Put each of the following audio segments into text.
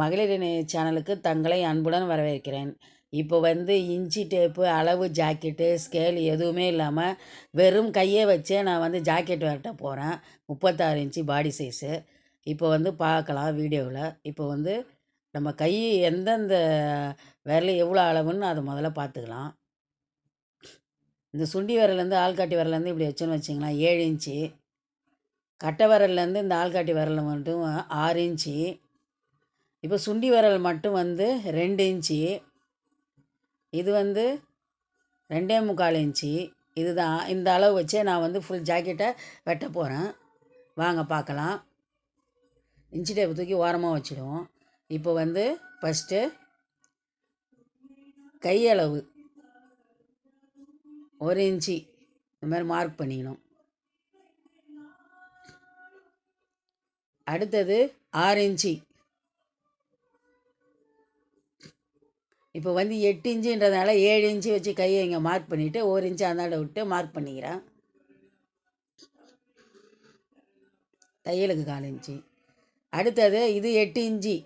மகளிரணி சேனலுக்கு தங்களை அன்புடன் வரவேற்கிறேன். இப்போ வந்து இன்ச்சி டேப்பு அளவு ஜாக்கெட்டு ஸ்கேல் எதுவுமே இல்லாமல் வெறும் கையை வச்சே நான் வந்து ஜாக்கெட் வரட்ட போகிறேன் முப்பத்தாறு இன்ச்சு பாடி சைஸு இப்போ வந்து பார்க்கலாம் வீடியோவில். இப்போ வந்து நம்ம கை எந்தெந்த விரல் எவ்வளோ அளவுன்னு அதை முதல்ல பார்த்துக்கலாம். இந்த சுண்டி விரல்லேருந்து ஆள்காட்டி விரல்லேருந்து இப்படி வச்சோன்னு வச்சிங்களேன் ஏழு இன்ச்சு. கட்டை விரல்லேருந்து இந்த ஆள்காட்டி விரல் மட்டும் ஆறு இன்ச்சு. இப்போ சுண்டி விரல் மட்டும் வந்து ரெண்டு இன்ச்சு. இது வந்து ரெண்டே முக்கால் இன்ச்சு. இதுதான். இந்த அளவு வச்சே நான் வந்து ஃபுல் ஜாக்கெட்டை வெட்ட போகிறேன் வாங்க பார்க்கலாம். இன்ச்சி டேப் தூக்கி ஓரமாக வச்சுடுவோம். இப்போ வந்து ஃபஸ்ட்டு கையளவு. ஒரு இன்ச்சி. இந்த மாதிரி மார்க் பண்ணிக்கணும். அடுத்தது ஆறு இன்ச்சி. இப்போ வந்து எட்டு இன்ச்சுன்றதுனால ஏழு இன்ச்சு வச்சு கையை இங்கே மார்க் பண்ணிவிட்டு ஒரு இன்ச்சு அந்தாண்ட விட்டு மார்க் பண்ணிக்கிறேன். தையலுக்கு கால் இன்ச்சு. அடுத்தது இது எட்டு இன்ச்சு.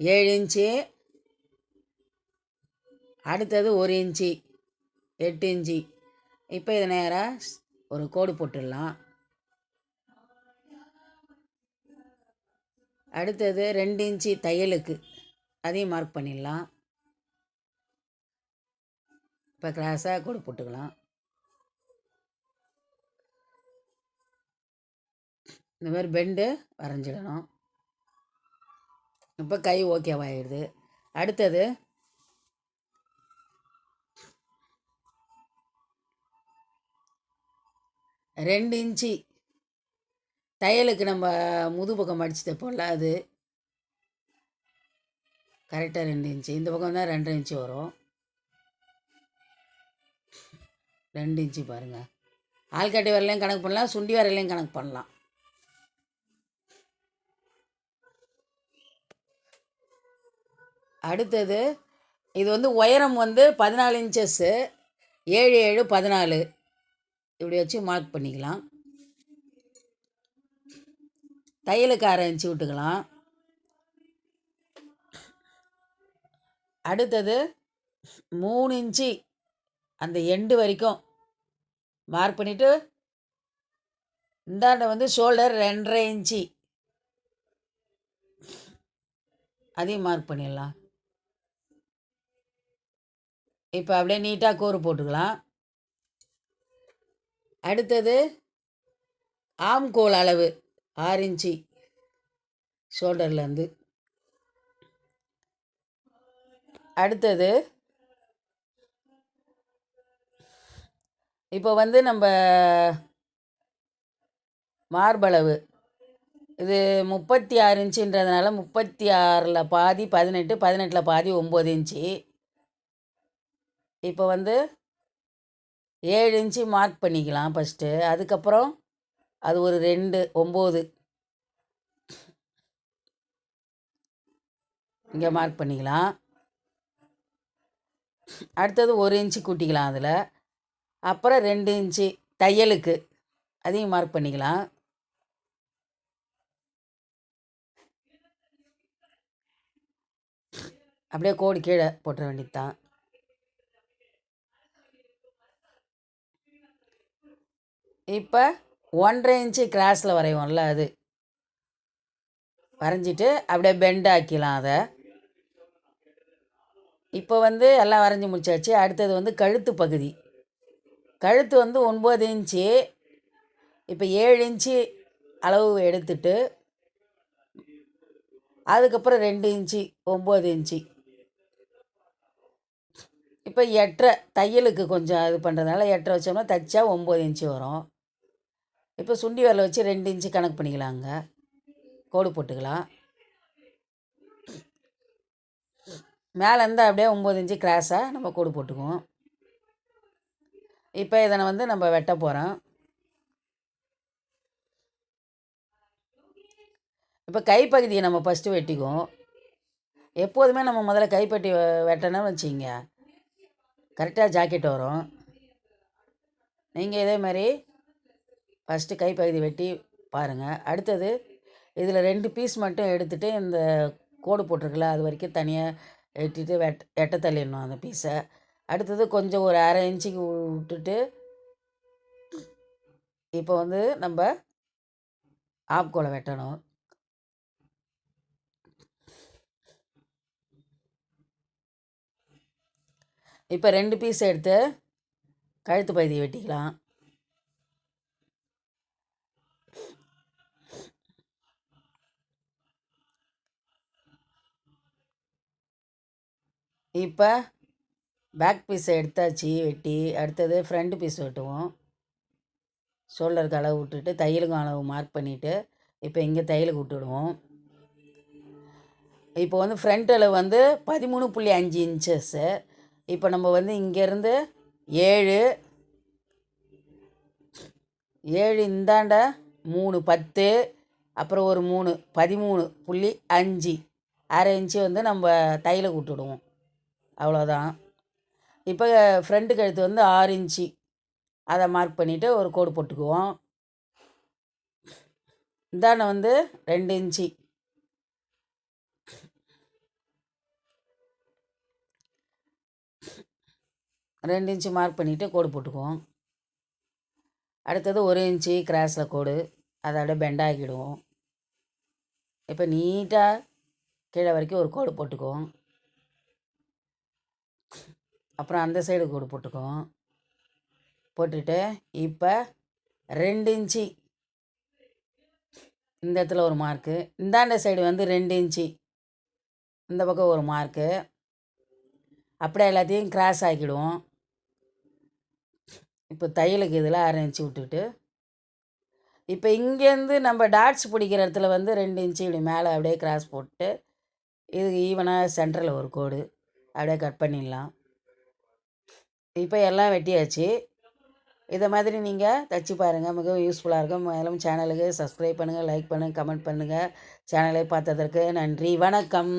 ஏழு இன்ச்சு. அடுத்தது ஒரு இன்ச்சு. எட்டு இன்ச்சு. இப்போ இது நேராக ஒரு கோடு போட்டுடலாம். அடுத்தது ரெண்டு இன்ச்சு தையலுக்கு. அதையும் மார்க் பண்ணிடலாம். இப்போ கிராஸாக கூட போட்டுக்கலாம். இந்த மாதிரி பெண்டு வரைஞ்சிடணும். இப்போ கை ஓகேவாகிடுது அடுத்தது ரெண்டு இன்ச்சு. தையலுக்கு நம்ம முதுபக்கம் அடிச்சு தைப்போம்ல அது. கரெக்டாக ரெண்டு இன்ச்சு. இந்த பக்கம் தான் ரெண்டரை இன்ச்சு வரும். ரெண்டு இன்ச்சு பாருங்கள் ஆள்காட்டி வரலையும் கணக்கு பண்ணலாம் சுண்டி வரலையும் கணக்கு பண்ணலாம். அடுத்தது இது வந்து உயரம் வந்து பதினாலு இன்ச்சஸ்ஸு ஏழு ஏழு பதினாலு. இப்படி வச்சு மார்க் பண்ணிக்கலாம். தையலுக்கு அரை இன்ச்சு விட்டுக்கலாம். அடுத்தது மூணு இன்ச்சு அந்த எண்டு வரைக்கும். மார்க் பண்ணிவிட்டு இந்தாண்ட வந்து ஷோல்டர் ரெண்டரை இன்ச்சு. அதையும் மார்க் பண்ணிடலாம். இப்போ அப்படியே நீட்டாக கோரு போட்டுக்கலாம். அடுத்தது ஆம்கோல் அளவு ஆறு இன்ச்சு ஷோல்டர்லேருந்து அடுத்தது இப்போ வந்து நம்ம மார்பளவு. இது முப்பத்தி ஆறு இன்ச்சுன்றதுனால முப்பத்தி ஆறில் பாதி பதினெட்டு பதினெட்டில் பாதி ஒம்பது இன்ச்சு. இப்போ வந்து ஏழு இன்ச்சு மார்க் பண்ணிக்கலாம் ஃபஸ்ட்டு அதுக்கப்புறம் அது ஒரு ரெண்டு ஒம்பது. இங்கே மார்க் பண்ணிக்கலாம். அடுத்தது ஒரு இன்ச்சு கூட்டிக்கலாம் அதில். அப்புறம் ரெண்டு இன்ச்சு தையலுக்கு. அதையும் மார்க் பண்ணிக்கலாம். அப்படியே கோடு கீழே போட்டுற வேண்டியது தான் இப்போ ஒன்றரை இன்ச்சு கிராஸில் வரைவோம்ல அது. வரைஞ்சிட்டு அப்படியே பெண்ட் ஆக்கிலாம் அதை. இப்போ வந்து எல்லாம் வரைஞ்சி முடிச்சாச்சு. அடுத்தது வந்து கழுத்து பகுதி. கழுத்து வந்து ஒன்பது இன்ச்சு. இப்போ ஏழு இன்ச்சு அளவு எடுத்துட்டு அதுக்கப்புறம் ரெண்டு இன்ச்சு ஒம்பது இன்ச்சு. இப்போ எட்டரை தையலுக்கு கொஞ்சம் இது பண்ணுறதுனால எட்டரை வச்சோம்னா தைச்சா ஒம்பது இன்ச்சு வரும். இப்போ சுண்டி வரல வச்சு ரெண்டு இன்ச்சு கணக்கு பண்ணிக்கலாங்க. கோடு போட்டுக்கலாம். மேலேருந்து அப்படியே ஒம்பது இன்ச்சு கிராஸாக நம்ம கோடு போட்டுக்குவோம். இப்போ இதனை வந்து நம்ம வெட்ட போகிறோம் இப்போ கைப்பகுதியை நம்ம ஃபஸ்ட்டு வெட்டிக்குவோம். எப்போதுமே நம்ம முதல்ல கைப்பட்டி வெட்டணும்னு வச்சிங்க கரெக்டாக ஜாக்கெட் வரும். நீங்கள் இதே மாதிரி ஃபஸ்ட்டு கைப்பகுதி வெட்டி பாருங்கள் அடுத்தது இதில் ரெண்டு பீஸ் மட்டும் எடுத்துகிட்டு இந்த கோடு போட்டிருக்குல்ல அது வரைக்கும் தனியாக வெட்டிட்டு வெட் எட்ட தள்ளிடணும் அந்த பீஸை அடுத்தது கொஞ்சம் ஒரு அரை இன்ச்சுக்கு விட்டுட்டு இப்போ வந்து நம்ம ஆப்கோலை வெட்டணும். இப்போ ரெண்டு பீஸ் எடுத்து கழுத்து பகுதியை வெட்டிக்கலாம். இப்போ பேக் பீஸை எடுத்தாச்சு வெட்டி. அடுத்தது ஃப்ரண்ட் பீஸ் வெட்டுவோம். ஷோல்டருக்கு அளவு விட்டுட்டு தையலுக்கும் அளவு மார்க் பண்ணிவிட்டு இப்போ இங்கே தையலுக்கு விட்டுடுவோம். இப்போ வந்து ஃப்ரண்ட் அளவு வந்து பதிமூணு புள்ளி அஞ்சு இன்ச்சஸ்ஸு இப்போ நம்ம வந்து இங்கேருந்து ஏழு ஏழு இந்தாண்ட மூணு பத்து அப்புறம் ஒரு மூணு பதிமூணு புள்ளி அஞ்சு. அரை இன்ச்சு வந்து நம்ம தையலுக்கு விட்டுடுவோம். அவ்வளோதான். இப்போ ஃப்ரண்ட்டு கழுத்து வந்து ஆறு இன்ச்சு அதை மார்க் பண்ணிவிட்டு ஒரு கோடு போட்டுக்குவோம். இந்தாண்ட வந்து ரெண்டு இன்ச்சு. ரெண்டு இன்ச்சு மார்க் பண்ணிவிட்டு கோடு போட்டுக்குவோம். அடுத்தது ஒரு இன்ச்சு கிராஸில் கோடு அதை அப்படியே பெண்டாக்கிடுவோம் இப்போ நீட்டாக கீழே வரைக்கும் ஒரு கோடு போட்டுக்குவோம். அப்புறம் அந்த சைடு கோடு போட்டுக்குவோம். போட்டுட்டு இப்போ ரெண்டு இன்ச்சி. இந்த இடத்துல ஒரு மார்க்கு இந்தாண்ட சைடு வந்து ரெண்டு இன்ச்சி. இந்த பக்கம் ஒரு மார்க்கு அப்படியே எல்லாத்தையும் கிராஸ் ஆக்கிடுவோம். இப்போ தையலுக்கு இதில் அரை இன்ச்சு விட்டுட்டு. இப்போ இங்கேருந்து நம்ம டாட்ஸ் பிடிக்கிற இடத்துல வந்து ரெண்டு இன்ச்சு இப்படி மேலே அப்படியே கிராஸ் போட்டு இது ஈவனாக சென்டரில் ஒரு கோடு. அப்படியே கட் பண்ணிடலாம். இப்போ எல்லாம் வெட்டியாச்சு. இதை மாதிரி நீங்கள் தச்சு பாருங்கள் மிகவும் யூஸ்ஃபுல்லாக இருக்கும். மேலும் சேனலுக்கு சப்ஸ்கிரைப் பண்ணுங்கள் லைக் பண்ணுங்கள் கமெண்ட் பண்ணுங்கள் சேனலை பார்த்ததற்கு நன்றி. வணக்கம்.